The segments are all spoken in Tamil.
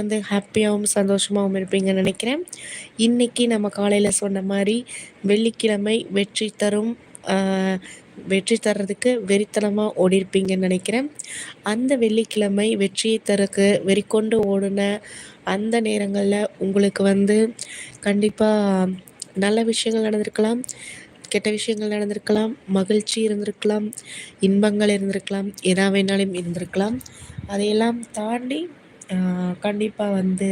வந்து ஹாப்பியாகவும் சந்தோஷமாகவும் இருப்பீங்கன்னு நினைக்கிறேன். இன்றைக்கி நம்ம காலையில் சொன்ன மாதிரி வெள்ளிக்கிழமை வெற்றி தரும் வெற்றி தர்றதுக்கு வெறித்தனமாக ஓடிருப்பீங்கன்னு நினைக்கிறேன். அந்த வெள்ளிக்கிழமை வெற்றியை தரக்கு வெறிக்கொண்டு ஓடின அந்த நேரங்களில் உங்களுக்கு வந்து கண்டிப்பாக நல்ல விஷயங்கள் நடந்திருக்கலாம் கெட்ட விஷயங்கள் நடந்திருக்கலாம் மகிழ்ச்சி இருந்திருக்கலாம் இன்பங்கள் இருந்திருக்கலாம் எதா வேணாலும் இருந்திருக்கலாம். அதையெல்லாம் தாண்டி கண்டிப்பாக வந்து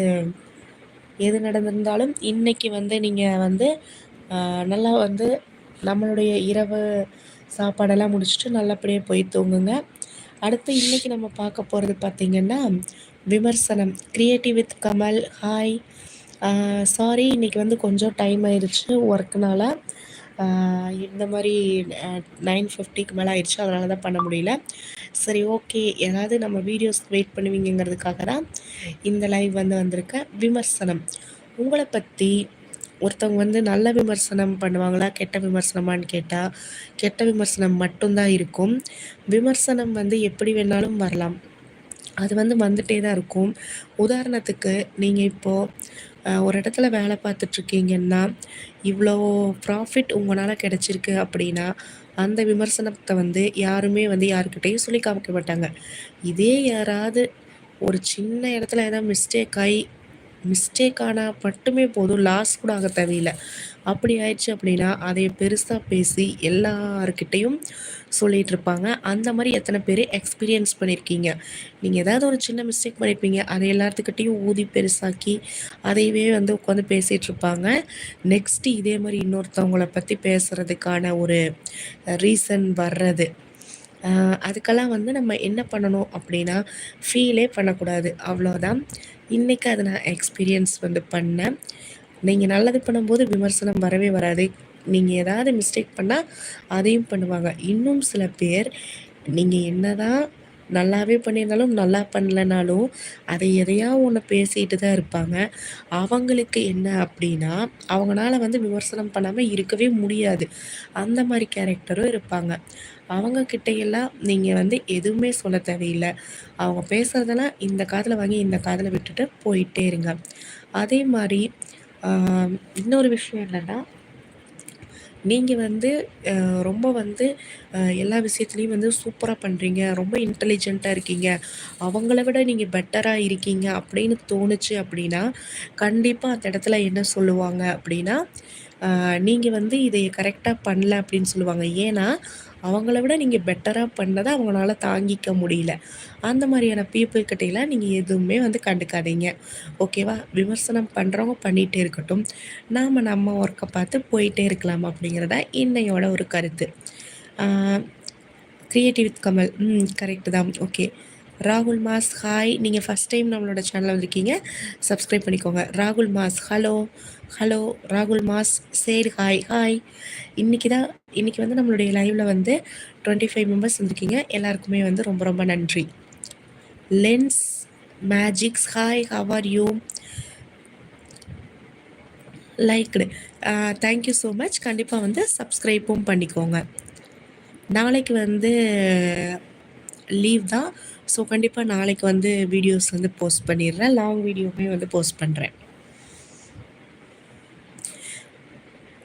எது நடந்திருந்தாலும் இன்றைக்கி வந்து நீங்கள் வந்து நல்லா வந்து நம்மளுடைய இரவு சாப்பாடெல்லாம் முடிச்சுட்டு நல்லபடியாக போய் தூங்குங்க. அடுத்து இன்றைக்கி நம்ம பார்க்க போகிறது பார்த்திங்கன்னா விமர்சனம். Creative with Kamal hi sorry இன்றைக்கி வந்து கொஞ்சம் டைம் ஆயிடுச்சு ஒர்க்குனால இந்த மாதிரி நைன் ஃபிஃப்டிக்கு மேலே ஆயிடுச்சு. அதனால தான் பண்ண முடியல. சரி ஓகே. ஏதாவது நம்ம வீடியோஸ் வெயிட் பண்ணுவீங்கிறதுக்காக தான் இந்த லைவ் வந்து வந்திருக்கேன் விமர்சனம். உங்களை பற்றி ஒருத்தவங்க வந்து நல்ல விமர்சனம் பண்ணுவாங்களா கெட்ட விமர்சனமான்னு கேட்டால் கெட்ட விமர்சனம் மட்டும்தான் இருக்கும். விமர்சனம் வந்து எப்படி வேணாலும் வரலாம். அது வந்து வந்துட்டே தான் இருக்கும். உதாரணத்துக்கு நீங்கள் இப்போது ஒரு இடத்துல வேலை பார்த்துட்ருக்கீங்கன்னா இவ்வளோ ப்ராஃபிட் உங்களால் கிடச்சிருக்கு அப்படின்னா அந்த விமர்சனத்தை வந்து யாருமே வந்து யாருக்கிட்டேயும் சொல்லி காமிக்க மாட்டாங்க. இதே யாராவது ஒரு சின்ன இடத்துல ஏதாவது மிஸ்டேக் ஆகி மிஸ்டேக் ஆனால் மட்டுமே போதும். லாஸ் கூட ஆக தேவையில்லை. அப்படி ஆயிடுச்சு அப்படின்னா அதை பெருசாக பேசி எல்லாருக்கிட்டேயும் சொல்லிகிட்டு இருப்பாங்க. அந்த மாதிரி எத்தனை பேர் எக்ஸ்பீரியன்ஸ் பண்ணியிருக்கீங்க நீங்கள் ஏதாவது ஒரு சின்ன மிஸ்டேக் பண்ணியிருப்பீங்க அதை எல்லாத்துக்கிட்டேயும் ஊதி பெருசாக்கி அதையவே வந்து உட்காந்து பேசிகிட்டு இருப்பாங்க. நெக்ஸ்ட்டு இதே மாதிரி இன்னொருத்தவங்களை பற்றி பேசுகிறதுக்கான ஒரு ரீசன் வர்றது. அதுக்கெல்லாம் வந்து நம்ம என்ன பண்ணணும் அப்படின்னா ஃபீலே பண்ணக்கூடாது. அவ்வளோதான் இன்றைக்கி அதை நான் எக்ஸ்பீரியன்ஸ் வந்து பண்ணேன். நீங்கள் நல்லது பண்ணும்போது விமர்சனம் வரவே வராது. நீங்கள் ஏதாவது மிஸ்டேக் பண்ணால் அதையும் பண்ணுவாங்க. இன்னும் சில பேர் நீங்கள் என்ன தான் நல்லாவே பண்ணியிருந்தாலும் நல்லா பண்ணலனாலும் அதை எதையா ஒன்று பேசிகிட்டு தான் இருப்பாங்க. அவங்களுக்கு என்ன அப்படின்னா அவங்களால வந்து விமர்சனம் பண்ணாமல் இருக்கவே முடியாது. அந்த மாதிரி கேரக்டரும் இருப்பாங்க. அவங்க கிட்டையெல்லாம் நீங்கள் வந்து எதுவுமே சொல்ல தேவையில்லை. அவங்க பேசுகிறதெல்லாம் இந்த காதில் வாங்கி இந்த காதில் விட்டுட்டு போயிட்டே இருங்க. அதே மாதிரி இன்னொரு விஷயம் என்னென்னா நீங்கள் வந்து ரொம்ப வந்து எல்லா விஷயத்துலையும் வந்து சூப்பராக பண்ணுறீங்க ரொம்ப இன்டெலிஜென்ட்டாக இருக்கீங்க. அவங்கள விட நீங்கள் பெட்டராக இருக்கீங்க அப்படின்னு தோணுச்சு அப்படின்னா கண்டிப்பாக அந்த இடத்துல என்ன சொல்லுவாங்க அப்படின்னா நீங்கள் வந்து இதை கரெக்டாக பண்ணல அப்படின்னு சொல்லுவாங்க. ஏன்னா அவங்கள விட நீங்கள் பெட்டராக பண்ணதை அவங்களால தாங்கிக்க முடியல. அந்த மாதிரியான பீப்புள்கிட்டையெல்லாம் நீங்கள் எதுவுமே வந்து கண்டுக்காதீங்க. ஓகேவா விமர்சனம் பண்ணுறவங்க பண்ணிகிட்டே இருக்கட்டும். நாம் நம்ம ஒர்க்கை பார்த்து போயிட்டே இருக்கலாம் அப்படிங்கிறத இன்னையோட ஒரு கருத்து. Creative with Kamal. ம் கரெக்டு தான். ஓகே ராகுல் மாஸ் ஹாய் நீங்கள் ஃபஸ்ட் டைம் நம்மளோட சேனலில் வந்திருக்கீங்க சப்ஸ்கிரைப் பண்ணிக்கோங்க. ராகுல் மாஸ் ஹலோ ஹலோ ராகுல் மாஸ் சேர் ஹாய் ஹாய் இன்றைக்கி தான் இன்றைக்கி வந்து நம்மளுடைய லைவில் வந்து டுவெண்ட்டி ஃபைவ் மெம்பர்ஸ் வந்திருக்கீங்க. எல்லாருக்குமே வந்து ரொம்ப ரொம்ப நன்றி. Lens magics hi how are you liked thank you so much கண்டிப்பாக வந்து சப்ஸ்கிரைப்பும் பண்ணிக்கோங்க. நாளைக்கு வந்து லீவ் தான். ஸோ கண்டிப்பாக நாளைக்கு வந்து வீடியோஸ் வந்து போஸ்ட் பண்ணிடுறேன். லாங் வீடியோவுமே வந்து போஸ்ட் பண்ணுறேன்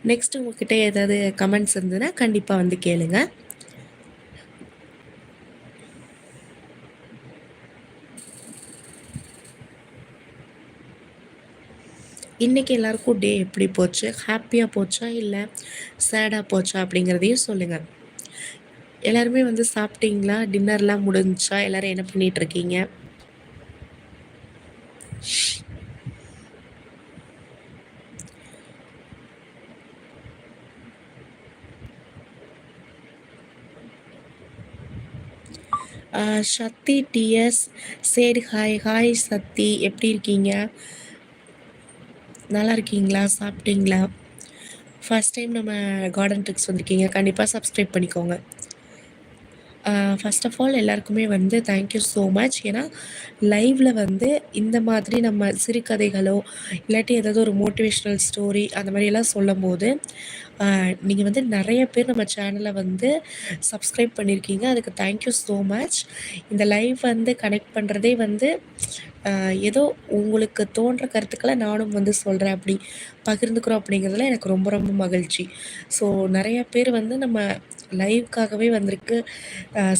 நெக்ஸ்ட் உங்ககிட்ட ஏதாவது கமெண்ட்ஸ் இருந்ததுன்னா கண்டிப்பாக வந்து கேளுங்க. இன்றைக்கி எல்லாருக்கும் டே எப்படி போச்சு? ஹாப்பியாக போச்சா இல்லை சேடாக போச்சா அப்படிங்கிறதையும் சொல்லுங்கள் எல்லாருமே வந்து சாப்பிட்டீங்களா? டின்னர்லாம் முடிஞ்சா எல்லாரும் என்ன பண்ணிட்டு இருக்கீங்க சக்தி டிஎஸ். சரி ஹாய் ஹாய் சக்தி. எப்படி இருக்கீங்க? நல்லா இருக்கீங்களா? சாப்பிட்டீங்களா? ஃபஸ்ட் டைம் நம்ம கார்டன் ட்ரிக்ஸ் வந்திருக்கீங்க. கண்டிப்பாக சப்ஸ்கிரைப் பண்ணிக்கோங்க. ஃபஸ்ட் ஆஃப் ஆல் எல்லாருக்குமே வந்து தேங்க்யூ ஸோ மச் ஏன்னா லைவில் வந்து இந்த மாதிரி நம்ம சிறுகதைகளோ இல்லாட்டி ஏதாவது ஒரு மோட்டிவேஷ்னல் ஸ்டோரி அந்த மாதிரியெல்லாம் சொல்லும் போது நீங்கள் வந்து நிறைய பேர் நம்ம சேனலை வந்து சப்ஸ்கிரைப் பண்ணியிருக்கீங்க அதுக்கு தேங்க்யூ ஸோ மச் இந்த லைவ் வந்து கனெக்ட் பண்ணுறதே வந்து ஏதோ உங்களுக்கு தோன்ற கருத்துக்களை நானும் வந்து சொல்கிறேன் அப்படி பகிர்ந்துக்கிறோம் அப்படிங்கிறதுல எனக்கு ரொம்ப ரொம்ப மகிழ்ச்சி. ஸோ நிறைய பேர் வந்து நம்ம லைவ்க்காகவே வந்திருக்கு.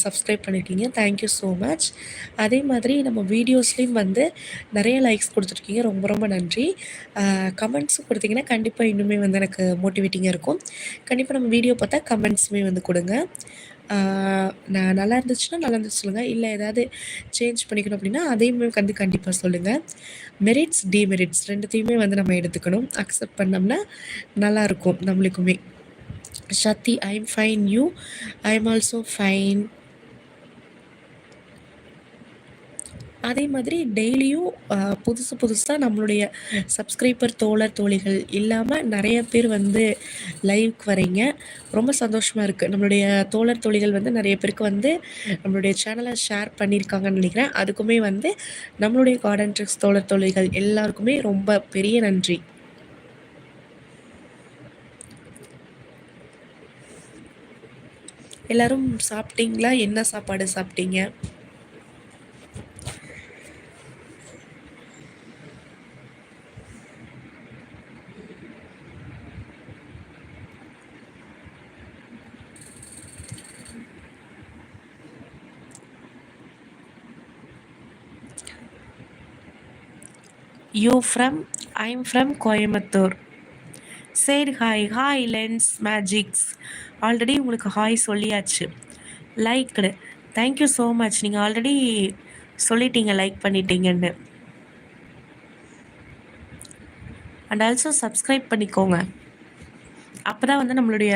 சப்ஸ்கிரைப் பண்ணியிருக்கீங்க தேங்க்யூ ஸோ மச் அதே மாதிரி நம்ம வீடியோஸ்லேயும் வந்து நிறைய லைக்ஸ் கொடுத்துருக்கீங்க. ரொம்ப ரொம்ப நன்றி. கமெண்ட்ஸும் கொடுத்தீங்கன்னா கண்டிப்பாக இன்னுமே வந்து எனக்கு மோட்டிவேட்டிங்காக இருக்கும். கண்டிப்பாக நம்ம வீடியோ பார்த்தா கமெண்ட்ஸுமே வந்து கொடுங்க. நான் நல்லா இருந்துச்சுன்னா நல்லா இருந்துச்சு சொல்லுங்கள் இல்லை ஏதாவது சேஞ்ச் பண்ணிக்கணும் அப்படின்னா அதையுமே வந்து கண்டிப்பாக சொல்லுங்கள் மெரிட்ஸ் டிமெரிட்ஸ் ரெண்டுத்தையுமே வந்து நம்ம எடுத்துக்கணும். அக்செப்ட் பண்ணோம்னா நல்லாயிருக்கும் நம்மளுக்குமே. Shati, fine you I I'm also fine அதே மாதிரி டெய்லியும் புதுசு புதுசாக நம்மளுடைய சப்ஸ்கிரைபர் தோழர் தோழிகள் இல்லாமல் நிறைய பேர் வந்து லைவ்க்கு வரீங்க. ரொம்ப சந்தோஷமாக இருக்குது நம்மளுடைய தோழர் தோழிகள் வந்து நிறைய பேருக்கு வந்து நம்மளுடைய சேனலை ஷேர் பண்ணியிருக்காங்கன்னு நினைக்கிறேன். அதுக்குமே வந்து நம்மளுடைய கார்டன் ட்ரிக்ஸ் தோழர் தோழிகள் எல்லாருக்குமே ரொம்ப பெரிய நன்றி. எல்லோரும் சாப்பிட்டீங்களா? என்ன சாப்பாடு சாப்பிட்டீங்க? You from I'm from Coimbatore சரி hi hi lens magics already உங்களுக்கு ஹாய் சொல்லியாச்சு. Liked thank you so much நீங்கள் ஆல்ரெடி சொல்லிட்டீங்க லைக் பண்ணிட்டீங்கன்னு. அண்ட் ஆல்சோ சப்ஸ்கிரைப் பண்ணிக்கோங்க. அப்போ தான் வந்து நம்மளுடைய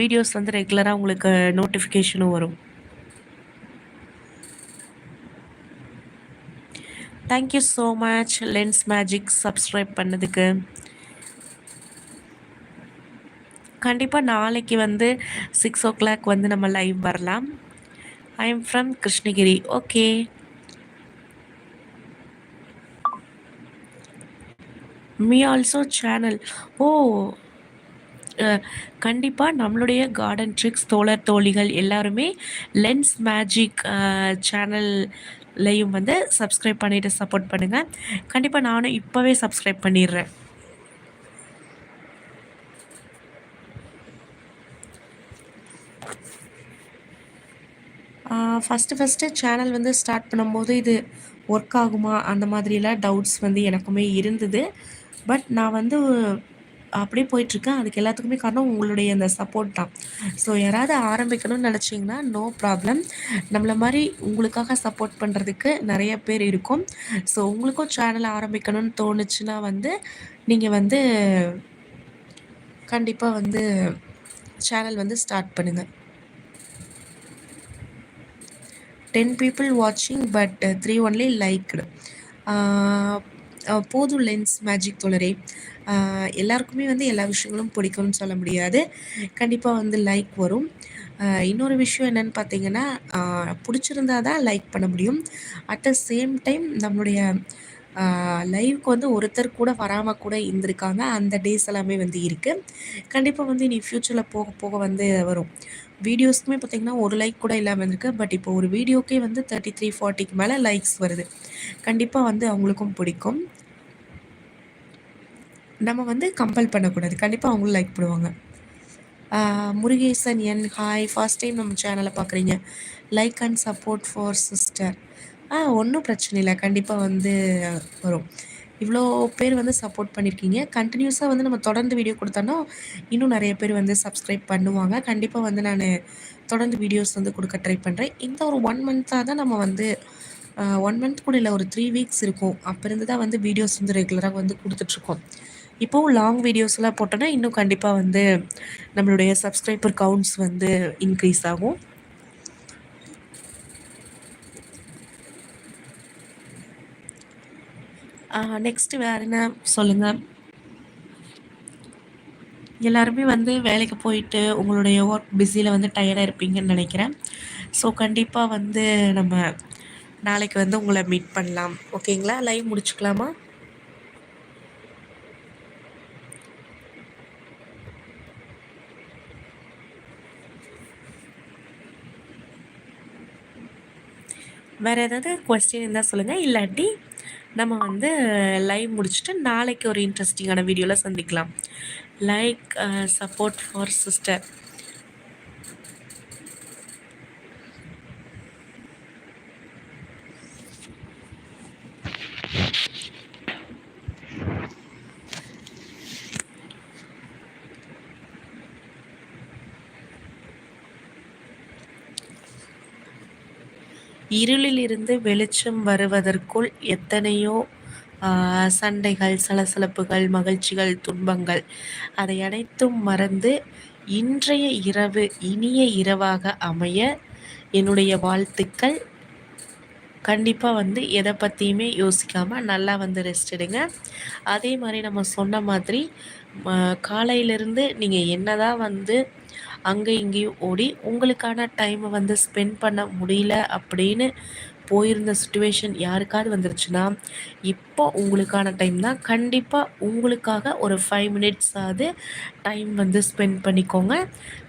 வீடியோஸ் வந்து ரெகுலராக உங்களுக்கு நோட்டிஃபிகேஷனும் வரும். Thank you so much lens magic subscribe பண்ணதுக்கு. கண்டிப்பாக நாளைக்கு வந்து சிக்ஸ் ஓ கிளாக் வந்து நம்ம லைவ் வரலாம். I am from Krishnagiri. Okay me also channel oh கண்டிப்பாக நம்மளுடைய கார்டன் ட்ரிக்ஸ் தோழர் தோழிகள் எல்லாருமே லென்ஸ் மேஜிக் சேனல்லையும் வந்து சப்ஸ்கிரைப் பண்ணிவிட்டு சப்போர்ட் பண்ணுங்கள் கண்டிப்பாக நானும் இப்போவே சப்ஸ்கிரைப் பண்ணிடுறேன். ஃபஸ்ட்டு ஃபஸ்ட்டு சேனல் வந்து ஸ்டார்ட் பண்ணும்போது இது ஒர்க் ஆகுமா? அந்த மாதிரிலாம் டவுட்ஸ் வந்து எனக்குமே இருந்தது. பட் நான் வந்து அப்படியே போயிட்டுருக்கேன். அதுக்கு எல்லாத்துக்குமே காரணம் உங்களுடைய அந்த சப்போர்ட் தான். ஸோ யாராவது ஆரம்பிக்கணும்னு நினச்சிங்கன்னா நோ ப்ராப்ளம் நம்மளை மாதிரி உங்களுக்காக சப்போர்ட் பண்ணுறதுக்கு நிறைய பேர் இருக்கும். ஸோ உங்களுக்கும் சேனல் ஆரம்பிக்கணும்னு தோணுச்சுன்னா வந்து நீங்கள் வந்து கண்டிப்பாக வந்து சேனல் வந்து ஸ்டார்ட் பண்ணுங்கள் டென் பீப்புள் வாட்சிங் பட் த்ரீ ஒன்லி லைக்டு போதும் லென்ஸ் மேஜிக் தோழரே. Uh, எல்லாருக்குமே வந்து எல்லா விஷயங்களும் பிடிக்கும்னு சொல்ல முடியாது. கண்டிப்பாக வந்து லைக் வரும். Uh, இன்னொரு விஷயம் என்னென்னு பார்த்தீங்கன்னா uh, பிடிச்சிருந்தா தான் லைக் பண்ண முடியும். அட் த சேம் டைம் நம்மளுடைய லைவ்க்கு வந்து ஒருத்தர் கூட வராமல் கூட இருந்திருக்காங்க அந்த டேஸ் எல்லாமே வந்து இருக்குது கண்டிப்பாக வந்து இனி ஃப்யூச்சரில் போக போக வந்து வரும். வீடியோஸ்க்குமே பார்த்திங்கன்னா ஒரு லைக் கூட இல்லாமல் இருந்திருக்கு. பட் இப்போ ஒரு வீடியோக்கே வந்து தேர்ட்டி த்ரீ ஃபார்ட்டிக்கு மேலே லைக்ஸ் வருது. கண்டிப்பாக வந்து அவங்களுக்கும் பிடிக்கும். நம்ம வந்து கம்பல் பண்ணக்கூடாது. கண்டிப்பாக அவங்களும் லைக் பண்ணுவாங்க. Murugesan N hi first time நம்ம சேனலை பார்க்குறீங்க. Like and support for sister ஆ ஒன்றும் பிரச்சனை இல்லை. கண்டிப்பாக வந்து வரும். இவ்வளோ பேர் வந்து சப்போர்ட் பண்ணியிருக்கீங்க கண்டினியூஸாக வந்து நம்ம தொடர்ந்து வீடியோ கொடுத்தோன்னா இன்னும் நிறைய பேர் வந்து சப்ஸ்கிரைப் பண்ணுவாங்க. கண்டிப்பாக வந்து நான் தொடர்ந்து வீடியோஸ் வந்து கொடுக்க ட்ரை பண்ணுறேன் இந்த ஒரு ஒன் மந்த்தாக தான் நம்ம வந்து ஒன் மந்த் கூட இல்லை ஒரு த்ரீ வீக்ஸ் இருக்கும். அப்போ இருந்து தான் வந்து வீடியோஸ் வந்து ரெகுலராக வந்து கொடுத்துட்ருக்கோம். இப்போவும் லாங் வீடியோஸ்லாம் போட்டோன்னா இன்னும் கண்டிப்பாக வந்து நம்மளுடைய சப்ஸ்கிரைபர் கவுண்ட்ஸ் வந்து இன்க்ரீஸ் ஆகும். நெக்ஸ்ட்டு வேறு என்ன சொல்லுங்கள் எல்லாருமே வந்து வேலைக்கு போயிட்டு உங்களுடைய ஒர்க் பிஸியில் வந்து டயர்டாக இருப்பீங்கன்னு நினைக்கிறேன். ஸோ கண்டிப்பாக வந்து நம்ம நாளைக்கு வந்து உங்களை மீட் பண்ணலாம். ஓகேங்களா லைவ் முடிச்சுக்கலாமா? வேறு ஏதாவது கொஸ்டின் இருந்தால் சொல்லுங்கள் இல்லாட்டி நம்ம வந்து லைவ் முடிச்சுட்டு நாளைக்கு ஒரு இன்ட்ரெஸ்டிங்கான வீடியோவில் சந்திக்கலாம். லைக் சப்போர்ட் ஃபார் சிஸ்டர் இருளிலிருந்து வெளிச்சம் வருவதற்குள் எத்தனையோ சண்டைகள் சலசலப்புகள் மகிழ்ச்சிகள் துன்பங்கள் அதை அனைத்தும் மறந்து இன்றைய இரவு இனிய இரவாக அமைய என்னுடைய வாழ்த்துக்கள். கண்டிப்பாக வந்து எதை பற்றியுமே யோசிக்காமல் நல்லா வந்து ரெஸ்ட் எடுங்க. அதே மாதிரி நம்ம சொன்ன மாதிரி காலையிலேருந்து நீங்கள் என்ன தான் வந்து அங்கே இங்கேயும் ஓடி உங்களுக்கான டைமை வந்து ஸ்பெண்ட் பண்ண முடியல அப்படின்னு போயிருந்த சுச்சுவேஷன் யாருக்காவது வந்துருச்சுன்னா இப்போ உங்களுக்கான டைம் தான். கண்டிப்பாக உங்களுக்காக ஒரு ஃபைவ் மினிட்ஸாவது டைம் வந்து ஸ்பெண்ட் பண்ணிக்கோங்க.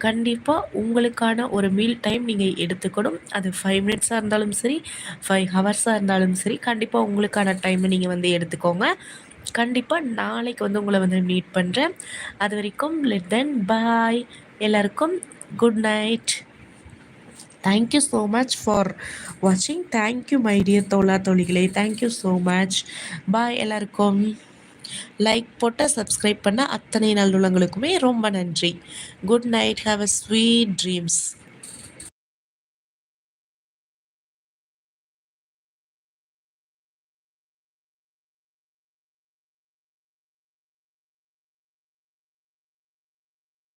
கண்டிப்பாக உங்களுக்கான ஒரு மீல் டைம் நீங்கள் எடுத்துக்கணும். அது ஃபைவ் மினிட்ஸாக இருந்தாலும் சரி ஃபைவ் ஹவர்ஸாக இருந்தாலும் சரி கண்டிப்பாக உங்களுக்கான டைமை நீங்கள் வந்து எடுத்துக்கோங்க. கண்டிப்பாக நாளைக்கு வந்து உங்களை வந்து மீட் பண்ணுறேன் அது வரைக்கும் லெட் தென் பாய் எல்லாருக்கும் good night thank you so much for வாட்சிங் தேங்க்யூ மை டியர் தோழா தோழிகளே தேங்க்யூ ஸோ மச் பாய் எல்லாருக்கும். லைக் போட்டால் சப்ஸ்கிரைப் பண்ண அத்தனை நல்லுள்ளங்களுக்குமே ரொம்ப நன்றி. Good night have a sweet dreams